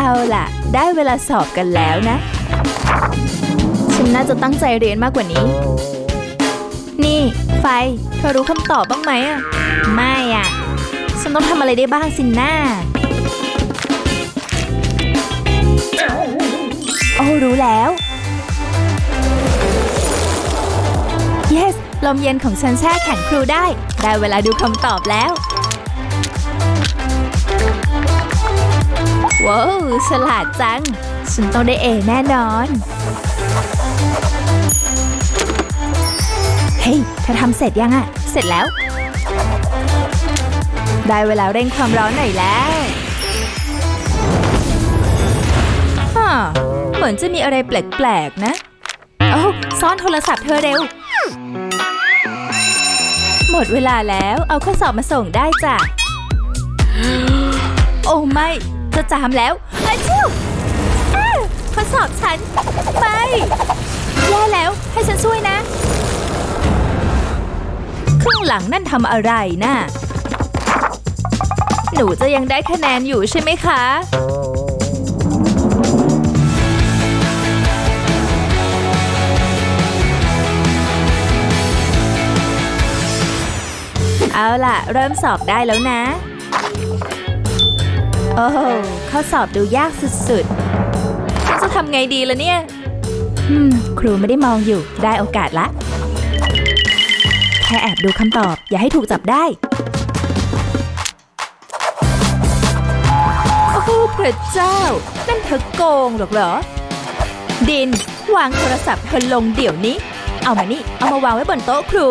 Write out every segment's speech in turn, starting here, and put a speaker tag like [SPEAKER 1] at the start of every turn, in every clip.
[SPEAKER 1] เอาล่ะ ได้เวลาสอบกันแล้วนะ ฉันน่าจะตั้งใจเรียนมากกว่านี้ นี่ไฟ เธอรู้คำตอบบ้างไหมอะไม่อะ ฉันต้องทำอะไรได้บ้างสินน้า โอ้รู้แล้ว yes ลมเย็นของฉันแช่แข็งครูได้ ได้เวลาดูคำตอบแล้ว ว้าวฉลาดจัง ฉันต้องได้เอแน่นอน เฮ้ยเธอทำเสร็จยังอะเสร็จแล้ว ได้เวลาเร่งความร้อนหน่อยแล้วฮ่าเหมือนจะมีอะไรแปลกๆนะโอ้ซ่อนโทรศัพท์เธอเร็ว หมดเวลาแล้วเอาข้อสอบมาส่งได้จ้ะ โอ้ไม่ จะจามแล้วอาชิวอ้าข้อสอบฉัน ไม่แย่แล้วให้ฉันช่วยนะ ครึ่งหลังนั่นทำอะไรน่ะหนูจะยังได้คะแนนอยู่ใช่ไหมคะเอาล่ะ เริ่มสอบได้แล้วนะ โอ้โหข้อสอบดูยากสุดๆฉันจะทำไงดีล่ะเนี่ยอืม ครูไม่ได้มองอยู่ ได้โอกาสละ แค่แอบดูคำตอบ อย่าให้ถูกจับได้ โอ้โหพระเจ้า นั่นเธอโกงหรอกเหรอ ดิน วางโทรศัพท์เธอลงเดี๋ยวนี้ เอามานี่ เอามาวางไว้บนโต๊ะครู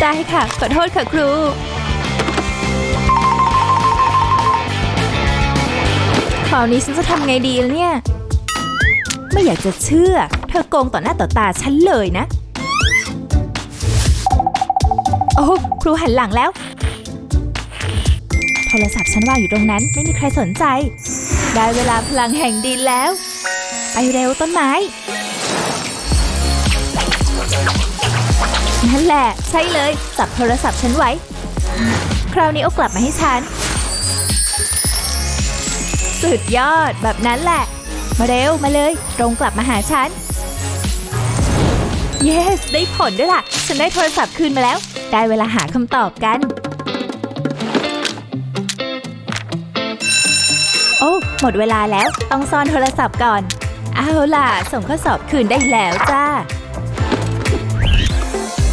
[SPEAKER 1] ได้ค่ะ ขอโทษค่ะครู คราวนี้ฉันจะทำไงดีล่ะเนี่ย ไม่อยากจะเชื่อ เธอโกงต่อหน้าต่อตาฉันเลยนะ โอ้ครูหันหลังแล้ว โทรศัพท์ฉันว่างอยู่ตรงนั้นไม่มีใครสนใจ ได้เวลาพลังแห่งดินแล้ว ไปเร็วต้นไม้ นั่นแหละ ใช่เลย จับโทรศัพท์ฉันไว้ คราวนี้เอากลับมาให้ฉัน สุดยอดแบบนั้นแหละ มาเร็วมาเลย ตรงกลับมาหาฉัน yes ได้ผลด้วยล่ะ ฉันได้โทรศัพท์คืนมาแล้ว ได้เวลาหาคำตอบกัน โอ้ หมดเวลาแล้ว ต้องซ่อนโทรศัพท์ก่อน เอาล่ะ ส่งข้อสอบคืนได้แล้วจ้า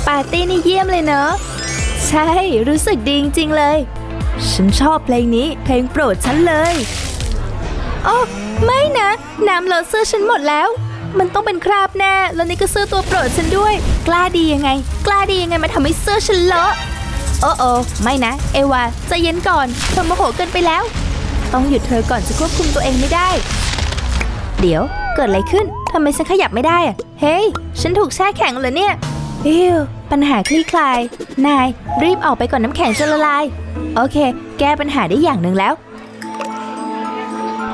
[SPEAKER 1] ปาร์ตี้นี่เยี่ยมเลยเนอะ ใช่ รู้สึกดีจริงๆเลย ฉันชอบเพลงนี้ เพลงโปรดฉันเลย โอ้ไม่นะ น้ำเลอะเสื้อฉันหมดแล้ว มันต้องเป็นคราบแน่ แล้วนี่ก็เสื้อตัวโปรดฉันด้วย กล้าดียังไง กล้าดียังไงมาทำให้เสื้อฉันเลอะ โอ้โอ้ไม่นะ เอวาใจเย็นก่อนเธอโมโหเกินไปแล้ว ต้องหยุดเธอก่อนจะควบคุมตัวเองไม่ได้ เดี๋ยวเกิดอะไรขึ้น ทำไมฉันขยับไม่ได้อะเฮ้ย ฉันถูกแช่แข็งเหรอเนี่ยอิวปัญหาคลี่คลาย นาย รีบออกไปก่อนน้ำแข็งจะละลาย โอเค แก้ปัญหาได้อย่างหนึ่งแล้ว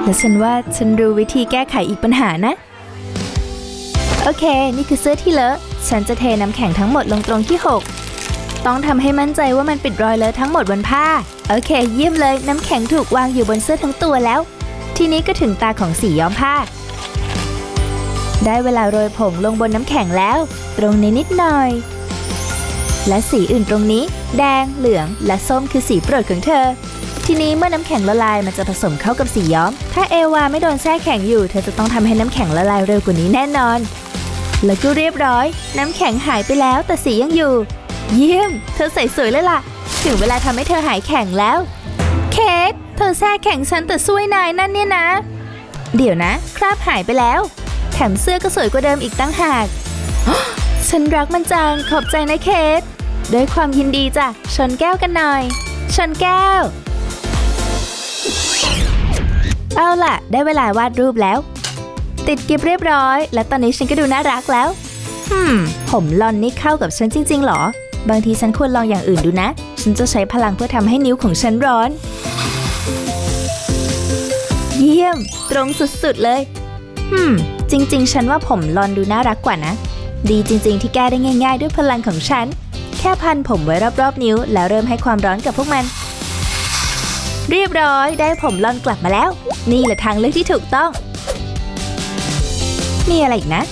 [SPEAKER 1] และฉันว่าฉันรู้วิธีแก้ไขอีกปัญหานะ โอเค นี่คือเสื้อที่เลอะ ฉันจะเทน้ำแข็งทั้งหมดลงตรงที่ 6 ต้องทำให้มั่นใจว่ามันปิดรอยเลอะทั้งหมดบนผ้า โอเค เยี่ยมเลย น้ำแข็งถูกวางอยู่บนเสื้อทั้งตัวแล้ว ทีนี้ก็ถึงตาของสีย้อมผ้า ได้เวลาโรยผงลงบนน้ำแข็งแล้ว ตรงนี้นิดหน่อย และสีอื่นตรงนี้ แดง เหลือง และส้มคือสีโปรดของเธอ ทีนี้เมื่อน้ำแข็งละลายมันจะผสมเข้ากับสีย้อม ถ้าเอวาไม่โดนแช่แข็งอยู่ เธอจะต้องทำให้น้ำแข็งละลายเร็วกว่านี้แน่นอน แล้วก็เรียบร้อย น้ำแข็งหายไปแล้วแต่สียังอยู่ เยี่ยม เธอใส่สวยเลยล่ะ ถึงเวลาทำให้เธอหายแข็งแล้ว เคทเธอแช่แข็งฉันแต่ช่วยนายนั่นเนี่ยนะ เดี๋ยวนะ คราบหายไปแล้ว แถมเสื้อก็สวยกว่าเดิมอีกตั้งหากฉันรักมันจังขอบใจนะเคทด้วยความยินดีจ้ะชนแก้วกันหน่อยชนแก้ว เอาล่ะ ได้เวลาวาดรูปแล้ว ติดกิฟเรียบร้อย และตอนนี้ฉันก็ดูน่ารักแล้วฮึมผมลอนนี่เข้ากับฉันจริง ๆ หรอ บางทีฉันควรลองอย่างอื่นดูนะ ฉันจะใช้พลังเพื่อทำให้นิ้วของฉันร้อน เยี่ยม ตรงสุด ๆ เลยฮึมจริง ๆ ฉันว่าผมลอนดูน่ารักกว่านะ ดีจริง ๆ ที่แก้ได้ง่าย ๆ ด้วยพลังของฉัน แค่พันผมไว้รอบ ๆ นิ้ว แล้วเริ่มให้ความร้อนกับพวกมัน เรียบร้อยได้ผมลอนกลับมาแล้ว นี่แหละทางเลือกที่ถูกต้อง มีอะไรอีกนะ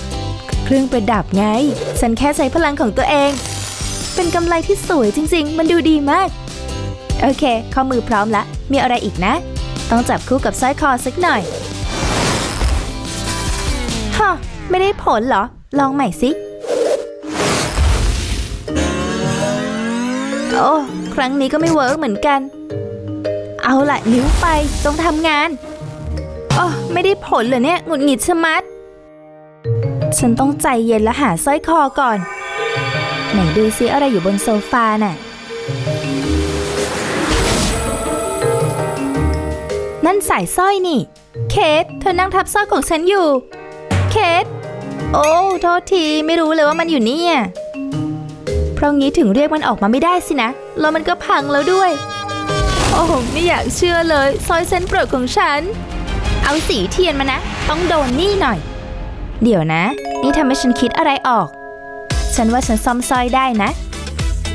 [SPEAKER 1] เครื่องประดับไง ฉันแค่ใช้พลังของตัวเอง เป็นกำไรที่สวยจริง ๆ มันดูดีมาก โอเค ข้อมือพร้อมละ มีอะไรอีกนะ ต้องจับคู่กับสร้อยคอสักหน่อยฮะไม่ได้ผลเหรอ ลองใหม่สิ โอ้ ครั้งนี้ก็ไม่เวิร์กเหมือนกัน เอาละนิ้วไปต้องทำงานโอ้ไม่ได้ผลเหรอเนี่ยหงุดหงิดชะมัด ฉันต้องใจเย็นและหาสร้อยคอก่อน ไหนดูซิอะไรอยู่บนโซฟาน่ะ นั่นสายสร้อยนี่ เคทเธอนั่งทับสร้อยของฉันอยู่ เคทโอ้โทษทีไม่รู้เลยว่ามันอยู่นี่อะเพราะงี้ถึงเรียกมันออกมาไม่ได้สินะ แล้วมันก็พังแล้วด้วย โอ้ไม่อยากเชื่อเลยสร้อยเส้นโปรดของฉัน เอาสีเทียนมานะ ต้องโดนนี่หน่อย เดี๋ยวนะ นี่ทำให้ฉันคิดอะไรออก ฉันว่าฉันซ่อมสร้อยได้นะ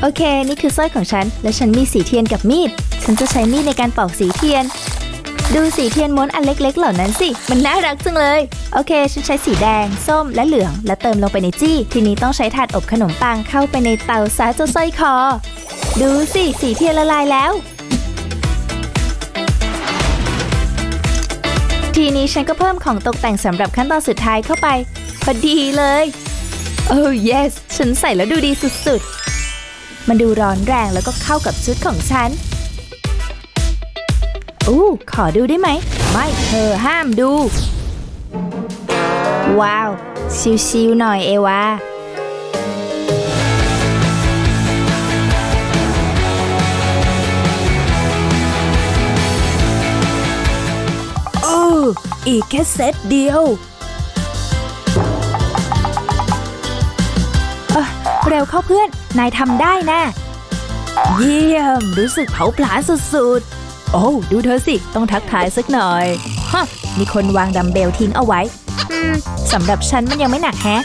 [SPEAKER 1] โอเค นี่คือสร้อยของฉัน และฉันมีสีเทียนกับมีด ฉันจะใช้มีดในการปอกสีเทียน ดูสีเทียนม้วนอันเล็ก ๆ เหล่านั้นสิ มันน่ารักจังเลย โอเค ฉันใช้สีแดง ส้ม และเหลือง และเติมลงไปในจี้ ทีนี้ต้องใช้ถาดอบขนมปังเข้าไปในเตาซะเจ้าสร้อยคอ ดูสิ สีเทียนละลายแล้ว ทีนี้ฉันก็เพิ่มของตกแต่งสำหรับขั้นตอนสุดท้ายเข้าไป พอดีเลย โอ้ yes ฉันใส่แล้วดูดีสุดๆ มันดูร้อนแรงแล้วก็เข้ากับชุดของฉัน อู้ขอดูได้ไหม ไม่เธอห้ามดู ว้าว ชิวๆหน่อยเอวา อีกแค่เซตเดียวเอ้อเร็วเข้าเพื่อน นายทำได้นะ เยี่ยม รู้สึกเผาผลาญสุดๆ โอ้ดูเธอสิ ต้องทักทายสักหน่อย ฮะ มีคนวางดัมเบลทิ้งเอาไว้ อืมสำหรับฉันมันยังไม่หนักแฮะ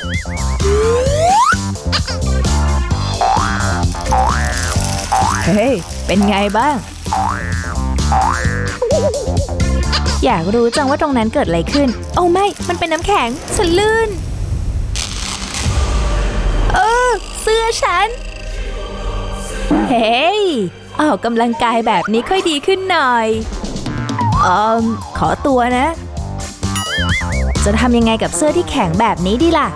[SPEAKER 1] เฮ้ยเป็นไงบ้าง อยากรู้จังว่าตรงนั้นเกิดอะไรขึ้น โอ้ไม่ มันเป็นน้ำแข็ง ฉันลื่น เออ เสื้อฉัน เฮ้ย ออกกำลังกายแบบนี้ค่อยดีขึ้นหน่อยเอืมขอตัวนะ จะทำยังไงกับเสื้อที่แข็งแบบนี้ดีล่ะ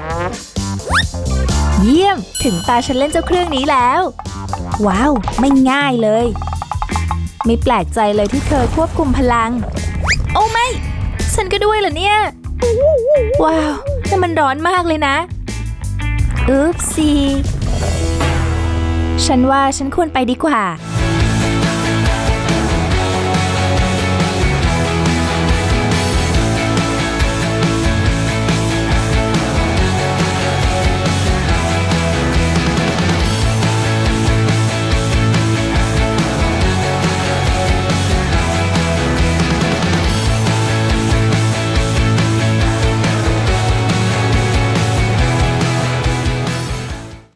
[SPEAKER 1] เยี่ยม ถึงตาฉันเล่นเจ้าเครื่องนี้แล้ว ว้าว ไม่ง่ายเลย ไม่แปลกใจเลยที่เธอควบคุมพลัง ฉันก็ด้วยเหรอเนี่ย ว้าวแต่มันร้อนมากเลยนะ อุ๊บซี ฉันว่าฉันควรไปดีกว่า